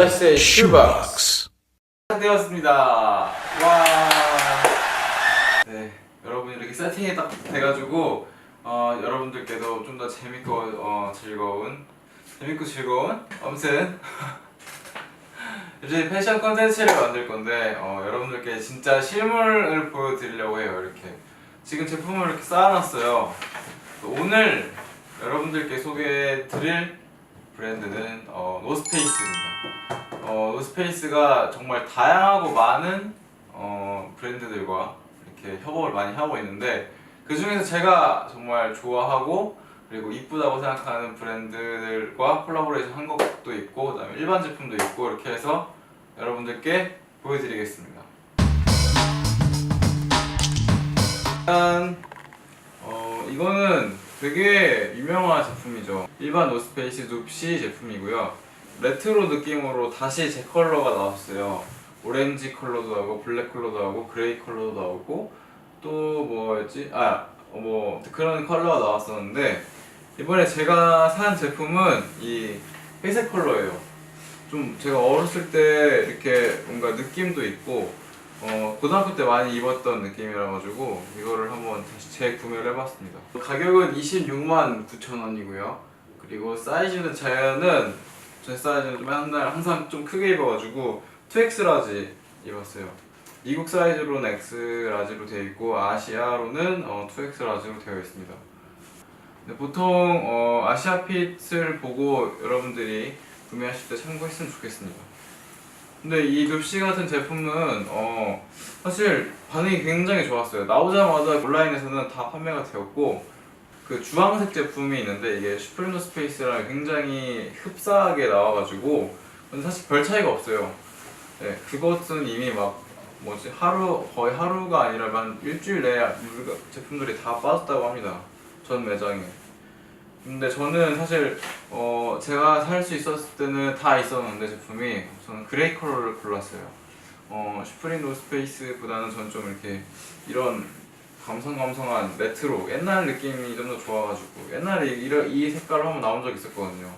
알렉스의 슈박스 되었습니다. 와. 네, 여러분 이렇게 세팅이 딱 돼가지고 어, 여러분들께도 좀 더 재밌고 어, 즐거운 재밌고 즐거운 아무튼 이제 패션 컨텐츠를 만들 건데 어, 여러분들께 진짜 실물을 보여드리려고 해요. 이렇게 지금 제품을 이렇게 쌓아놨어요. 오늘 여러분들께 소개해드릴 브랜드는 어, 노스페이스입니다. 어, 노스페이스가 정말 다양하고 많은 어, 브랜드들과 이렇게 협업을 많이 하고 있는데 그 중에서 제가 정말 좋아하고 그리고 이쁘다고 생각하는 브랜드들과 콜라보레이션 한 것도 있고 그다음에 일반 제품도 있고 이렇게 해서 여러분들께 보여드리겠습니다. 일단 어, 이거는 되게 유명한 제품이죠. 일반 노스페이스 눕시 제품이고요. 레트로 느낌으로 다시 제 컬러가 나왔어요. 오렌지 컬러도 나오고 블랙 컬러도 나오고 그레이 컬러도 나오고 또 뭐였지? 아, 어, 뭐 그런 컬러가 나왔었는데 이번에 제가 산 제품은 이 회색 컬러예요. 좀 제가 어렸을 때 이렇게 뭔가 느낌도 있고 어, 고등학교 때 많이 입었던 느낌이라 가지고 이거를 한번 다시 재구매를 해봤습니다. 가격은 26만 9천 원이고요. 그리고 사이즈는 저는 제 사이즈는 좀 맨날 항상 좀 크게 입어가지고 2X 라지 입었어요. 미국 사이즈로는 X 라지로 되어 있고 아시아로는 어, 2X 라지로 되어 있습니다. 보통 어, 아시아 핏을 보고 여러분들이 구매하실 때 참고했으면 좋겠습니다. 근데 이 눕시 같은 제품은 어, 사실 반응이 굉장히 좋았어요. 나오자마자 온라인에서는 다 판매가 되었고 그 주황색 제품이 있는데 이게 슈프림 스페이스랑 굉장히 흡사하게 나와가지고 근데 사실 별 차이가 없어요. 네, 그것은 이미 막 뭐지 하루 거의 하루가 아니라 한 일주일 내에 제품들이 다 빠졌다고 합니다. 전 매장에. 근데 저는 사실 어 제가 살 수 있었을 때는 다 있었는데 제품이 저는 그레이 컬러를 골랐어요. 어 슈프림 노스페이스보다는 전 좀 이렇게 이런 감성감성한 레트로 옛날 느낌이 좀 더 좋아가지고 옛날에 이런 이 색깔로 한번 나온 적 있었거든요.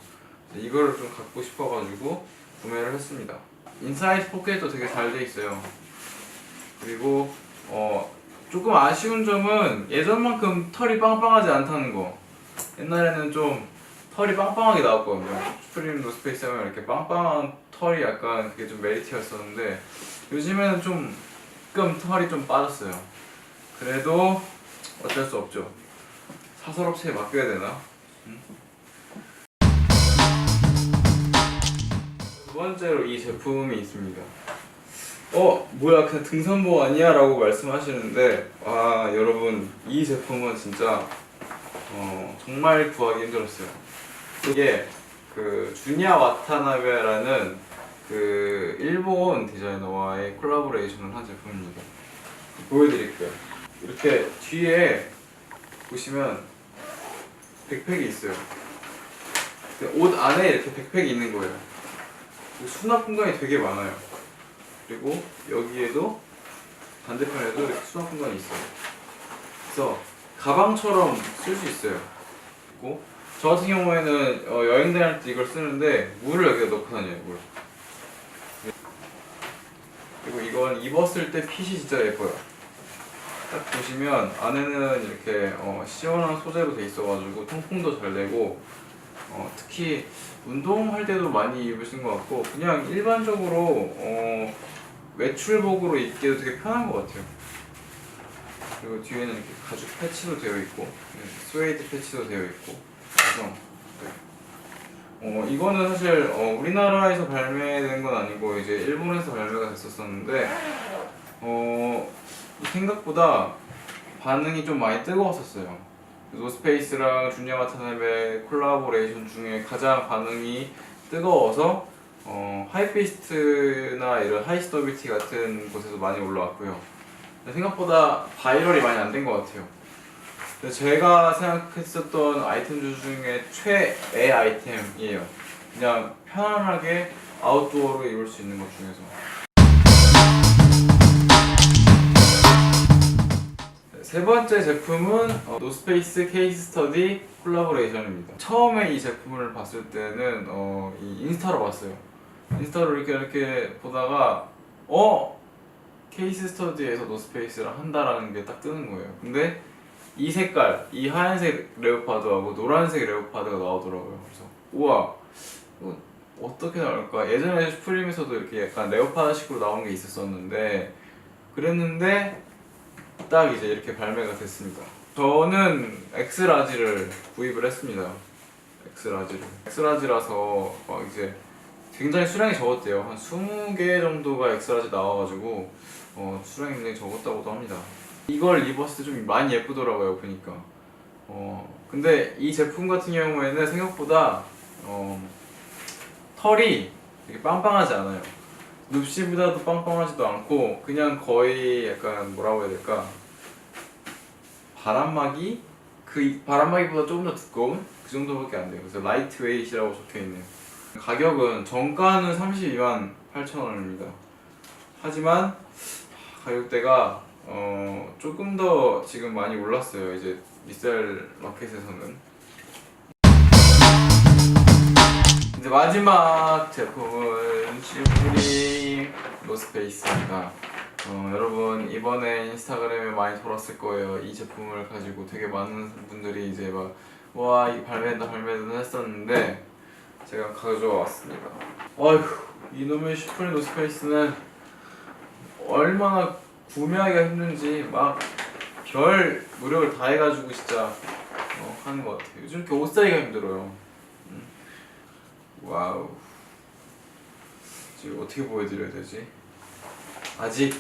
이거를 좀 갖고 싶어가지고 구매를 했습니다. 인사이드 포켓도 되게 잘 돼 있어요. 그리고 어 조금 아쉬운 점은 예전만큼 털이 빵빵하지 않다는 거. 옛날에는 좀 털이 빵빵하게 나왔거든요. 슈프림 노스페이스 하면 이렇게 빵빵한 털이 약간 그게 좀 메리트였었는데 요즘에는 좀 조금 털이 좀 빠졌어요. 그래도 어쩔 수 없죠. 사설업체에 맡겨야 되나? 응? 두 번째로 이 제품이 있습니다. 어 뭐야 그냥 등산복 아니야? 라고 말씀하시는데 아 여러분 이 제품은 진짜 어, 정말 구하기 힘들었어요. 이게 그 주니아 와타나베라는 그 일본 디자이너와의 콜라보레이션을 한 제품입니다. 보여드릴게요. 이렇게 뒤에 보시면 백팩이 있어요. 옷 안에 이렇게 백팩이 있는 거예요. 그 수납 공간이 되게 많아요. 그리고 여기에도 반대편에도 이렇게 수납 공간이 있어요. 그래서 가방처럼 쓸 수 있어요. 그리고 저 같은 경우에는 어, 여행 다닐 때 이걸 쓰는데 물을 여기다 넣고 다녀요. 물. 그리고 이건 입었을 때 핏이 진짜 예뻐요. 딱 보시면 안에는 이렇게 어, 시원한 소재로 돼 있어가지고 통풍도 잘 되고 어, 특히 운동할 때도 많이 입으신 것 같고 그냥 일반적으로 어, 외출복으로 입기도 되게 편한 것 같아요. 그리고 뒤에는 이렇게 가죽 패치도 되어 있고 네, 스웨이드 패치도 되어 있고 그래서 네. 어 이거는 사실 어, 우리나라에서 발매된 건 아니고 이제 일본에서 발매가 됐었었는데 어 생각보다 반응이 좀 많이 뜨거웠었어요. 노스페이스랑 주니어 와타나베 콜라보레이션 중에 가장 반응이 뜨거워서 어, 하이피스트나 이런 하이스터비티 같은 곳에서 많이 올라왔고요. 생각보다 바이럴이 많이 안 된 것 같아요. 제가 생각했었던 아이템 중에 최애 아이템이에요. 그냥 편안하게 아웃도어로 입을 수 있는 것 중에서. 네, 세 번째 제품은 어, 노스페이스 케이스 스터디 콜라보레이션입니다. 처음에 이 제품을 봤을 때는 어, 이 인스타로 봤어요. 인스타로 이렇게 이렇게 보다가 어 케이스 스터디에서 노스페이스를 한다라는 게 딱 뜨는 거예요. 근데 이 색깔, 이 하얀색 레오파드하고 노란색 레오파드가 나오더라고요. 그래서 우와 이거 어떻게 나올까? 예전에 슈프림에서도 이렇게 약간 레오파드식으로 나온 게 있었었는데 그랬는데 딱 이제 이렇게 발매가 됐습니다. 저는 엑스라지를 구입을 했습니다. 엑스라지를. 엑스라지라서 막 이제 굉장히 수량이 적었대요. 한 20개 정도가 엑스라지 나와가지고 어, 수량이 굉장히 적었다고도 합니다. 이걸 입었을 때 좀 많이 예쁘더라고요, 보니까. 어, 근데 이 제품 같은 경우에는 생각보다 어, 털이 되게 빵빵하지 않아요. 눕시보다도 빵빵하지도 않고 그냥 거의 약간 뭐라고 해야 될까 바람막이 그 바람막이보다 조금 더 두꺼운 그 정도밖에 안 돼요. 그래서 라이트 웨이트라고 적혀 있네요. 가격은 정가는 32만 8천 원입니다. 하지만 가격대가 어, 조금 더 지금 많이 올랐어요. 이제 리셀 마켓에서는 이제 마지막 제품은 슈프림 노스페이스입니다. 어, 여러분 이번에 인스타그램에 많이 돌았을 거예요. 이 제품을 가지고 되게 많은 분들이 이제 막 와 이 발매된다 발매된다 했었는데 제가 가져와 왔습니다. 어휴 이놈의 슈프림 노스페이스는 얼마나 구매하기가 힘든지 막 별 노력을 다 해가지고 진짜 어, 하는 것 같아요. 요즘 이렇게 옷 사기가 힘들어요. 음. 와우. 지금 어떻게 보여드려야 되지? 아직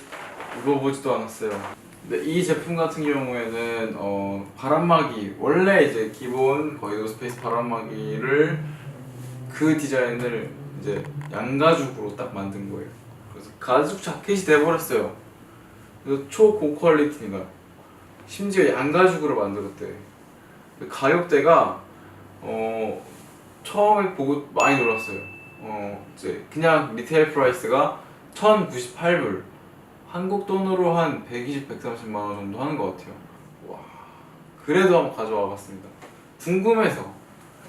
입어보지도 않았어요. 근데 이 제품 같은 경우에는 어, 바람막이 원래 이제 기본 거의 노스페이스 바람막이를 그 디자인을 이제 양가죽으로 딱 만든 거예요. 그래서 가죽 자켓이 돼버렸어요. 그래서 초고퀄리티가 심지어 양가죽으로 만들었대. 그 가격대가 어 처음에 보고 많이 놀랐어요. 어 이제 그냥 리테일 프라이스가 1,098불. 한국 돈으로 한 120, 130만 원 정도 하는 것 같아요. 와. 그래도 한번 가져와 봤습니다. 궁금해서.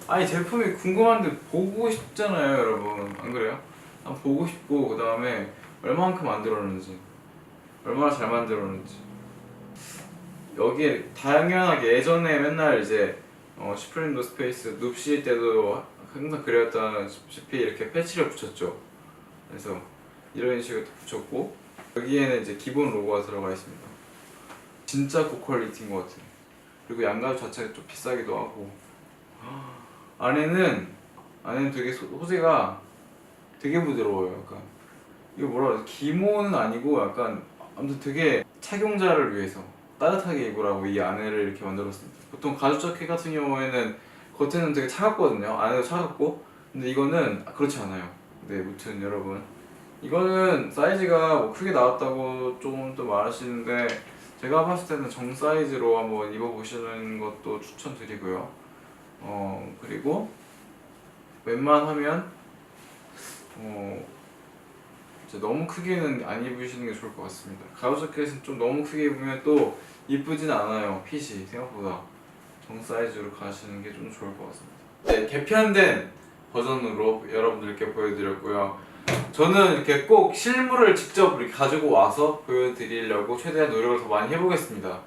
아니 제품이 궁금한데 보고 싶잖아요, 여러분. 안 그래요? 난 보고 싶고 그 다음에 얼마만큼 만들었는지, 얼마나 잘 만들었는지. 여기에 당연하게 예전에 맨날 이제 어, 슈프림 노스페이스 눕시 때도 항상 그렸다시피 이렇게 패치를 붙였죠. 그래서 이런 식으로 붙였고 여기에는 이제 기본 로고가 들어가 있습니다. 진짜 고퀄리티인 것 같아요. 그리고 양가죽 자체가 좀 비싸기도 하고 안에는 안에는 되게 소, 소재가 되게 부드러워요. 약간 이거 뭐라 그러지? 기모는 아니고 약간 아무튼 되게 착용자를 위해서 따뜻하게 입으라고 이 안에를 이렇게 만들었습니다. 보통 가죽 자켓 같은 경우에는 겉에는 되게 차갑거든요. 안에도 차갑고 근데 이거는 그렇지 않아요. 네, 무튼 여러분 이거는 사이즈가 뭐 크게 나왔다고 조금 또 말하시는데 제가 봤을 때는 정 사이즈로 한번 입어보시는 것도 추천드리고요. 어 그리고 웬만하면 어 너무 크게는 안 입으시는 게 좋을 것 같습니다. 가죽 자켓은 좀 너무 크게 입으면 또 이쁘진 않아요. 핏이 생각보다 정 사이즈로 가시는 게 좀 좋을 것 같습니다. 네, 개편된 버전으로 여러분들께 보여드렸고요. 저는 이렇게 꼭 실물을 직접 가지고 와서 보여드리려고 최대한 노력을 더 많이 해보겠습니다.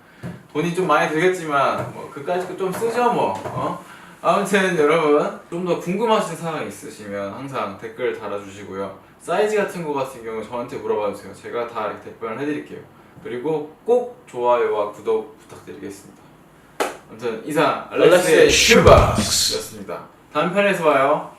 돈이 좀 많이 들겠지만 뭐 그까짓 거 좀 쓰죠 뭐. 어? 아무튼 여러분 좀 더 궁금하신 사항 있으시면 항상 댓글 달아주시고요. 사이즈 같은 거 같은 경우 저한테 물어봐 주세요. 제가 다 이렇게 답변을 해드릴게요. 그리고 꼭 좋아요와 구독 부탁드리겠습니다. 아무튼 이상 알렉스의 슈박스. 였습니다. 다음 편에서 봐요.